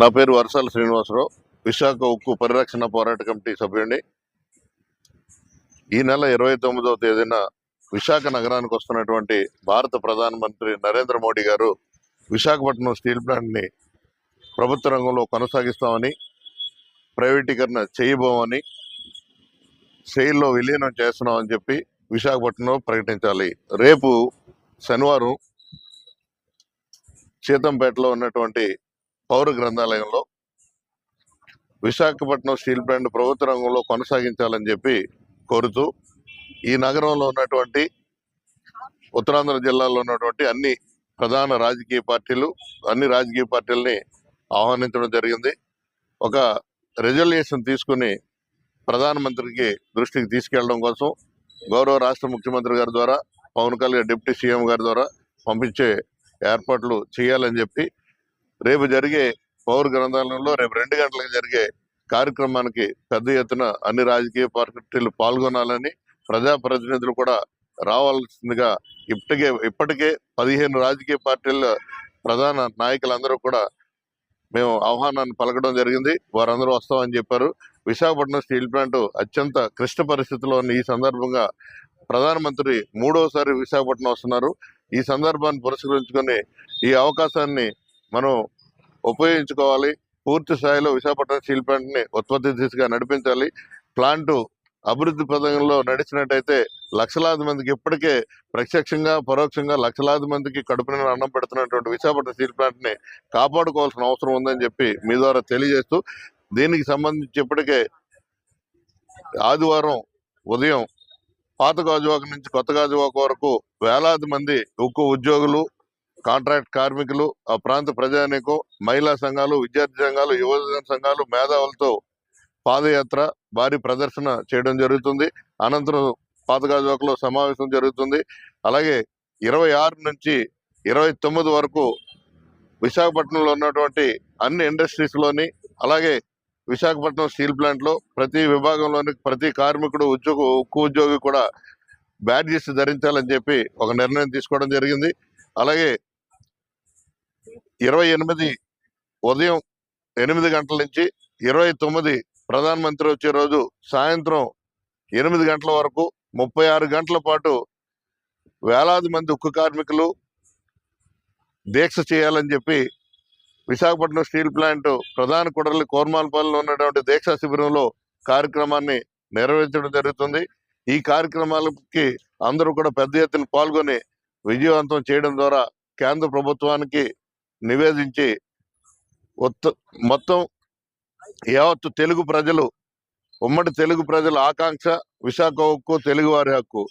నా పేరు వర్షాల శ్రీనివాసరావు. విశాఖ ఉక్కు పరిరక్షణ పోరాట కమిటీ సభ్యుడిని. ఈ నెల ఇరవై తొమ్మిదవ తేదీన విశాఖ నగరానికి వస్తున్నటువంటి భారత ప్రధానమంత్రి నరేంద్ర మోడీ గారు విశాఖపట్నం స్టీల్ ప్లాంట్ని ప్రభుత్వ రంగంలో కొనసాగిస్తామని ప్రైవేటీకరణ చేయబోమని సెయిల్లో విలీనం చేస్తున్నామని చెప్పి విశాఖపట్నంలో ప్రకటించాలి. రేపు శనివారం సీతంపేటలో ఉన్నటువంటి పౌర గ్రంథాలయంలో విశాఖపట్నం స్టీల్ ప్లాంట్ ప్రభుత్వ రంగంలో కొనసాగించాలని చెప్పి కోరుతూ ఈ నగరంలో ఉన్నటువంటి ఉత్తరాంధ్ర జిల్లాలో ఉన్నటువంటి అన్ని ప్రధాన రాజకీయ పార్టీలు అన్ని రాజకీయ పార్టీలని ఆహ్వానించడం జరిగింది. ఒక రిజల్యూషన్ తీసుకుని ప్రధానమంత్రికి దృష్టికి తీసుకెళ్ళడం కోసం గౌరవ రాష్ట్ర ముఖ్యమంత్రి గారి ద్వారా పవన్ కళ్యాణ్ డిప్యూటీ సీఎం గారి ద్వారా పంపించే ఏర్పాట్లు చేయాలని చెప్పి రేపు జరిగే పౌర గ్రంథాలయంలో రేపు రెండు గంటలకు జరిగే కార్యక్రమానికి పెద్ద ఎత్తున అన్ని రాజకీయ పార్టీలు పాల్గొనాలని ప్రజాప్రతినిధులు కూడా రావాల్సిందిగా ఇప్పటికే ఇప్పటికే పదిహేను రాజకీయ పార్టీల ప్రధాన నాయకులందరూ కూడా మేము ఆహ్వానాన్ని పలకడం జరిగింది. వారందరూ వస్తామని చెప్పారు. విశాఖపట్నం స్టీల్ ప్లాంట్ అత్యంత క్లిష్ట పరిస్థితిలో ఉన్న ఈ సందర్భంగా ప్రధానమంత్రి మూడోసారి విశాఖపట్నం వస్తున్నారు. ఈ సందర్భాన్ని పురస్కరించుకొని ఈ అవకాశాన్ని మనం ఉపయోగించుకోవాలి. పూర్తి స్థాయిలో విశాఖపట్నం స్టీల్ ప్లాంట్ని ఉత్పత్తి దిశగా నడిపించాలి. ప్లాంట్ అభివృద్ధి పథకంలో నడిచినట్టయితే లక్షలాది మందికి ఇప్పటికే ప్రత్యక్షంగా పరోక్షంగా లక్షలాది మందికి కడుపు అన్నం పెడుతున్నటువంటి విశాఖపట్నం స్టీల్ ప్లాంట్ని కాపాడుకోవాల్సిన అవసరం ఉందని చెప్పి మీ ద్వారా తెలియజేస్తూ దీనికి సంబంధించి ఇప్పటికే ఆదివారం ఉదయం పాత గాజువాక నుంచి కొత్త గాజువాక వరకు వేలాది మంది ఉక్కు ఉద్యోగులు కాంట్రాక్ట్ కార్మికులు ఆ ప్రాంత ప్రజానీకం మహిళా సంఘాలు విద్యార్థి సంఘాలు యువజన సంఘాలు మేధావులతో పాదయాత్ర భారీ ప్రదర్శన చేయడం జరుగుతుంది. అనంతరం పాతగాజోకలో సమావేశం జరుగుతుంది. అలాగే ఇరవై ఆరు నుంచి ఇరవై తొమ్మిది వరకు విశాఖపట్నంలో ఉన్నటువంటి అన్ని ఇండస్ట్రీస్లోని అలాగే విశాఖపట్నం స్టీల్ ప్లాంట్లో ప్రతి విభాగంలోని ప్రతి కార్మికుడు ఉద్యోగ ఉక్కు ఉద్యోగి కూడా బ్యాడ్జెస్ ధరించాలని చెప్పి ఒక నిర్ణయం తీసుకోవడం జరిగింది. అలాగే ఇరవై ఎనిమిది ఉదయం ఎనిమిది గంటల నుంచి ఇరవై తొమ్మిది ప్రధానమంత్రి వచ్చే రోజు సాయంత్రం ఎనిమిది గంటల వరకు ముప్పై ఆరు గంటల పాటు వేలాది మంది ఉక్కు కార్మికులు దీక్ష చేయాలని చెప్పి విశాఖపట్నం స్టీల్ ప్లాంట్ ప్రధాన కుడలి కోర్మాలపల్లిలో ఉన్నటువంటి దీక్షా శిబిరంలో కార్యక్రమాన్ని నిర్వహించడం జరుగుతుంది. ఈ కార్యక్రమాలకి అందరూ కూడా పెద్ద ఎత్తున పాల్గొని విజయవంతం చేయడం ద్వారా కేంద్ర ప్రభుత్వానికి నివేదించి మొత్తం యావత్తు తెలుగు ప్రజలు ఉమ్మడి తెలుగు ప్రజల ఆకాంక్ష విశాఖ హక్కు తెలుగువారి హక్కు.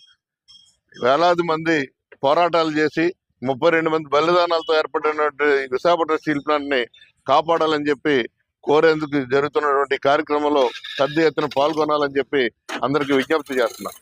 వేలాది మంది పోరాటాలు చేసి ముప్పై రెండు మంది బలిదానాలతో ఏర్పడినటువంటి విశాఖపట్నం స్టీల్ ప్లాంట్ని కాపాడాలని చెప్పి కోరేందుకు జరుగుతున్నటువంటి కార్యక్రమంలో పెద్ద ఎత్తున పాల్గొనాలని చెప్పి అందరికీ విజ్ఞప్తి చేస్తున్నాను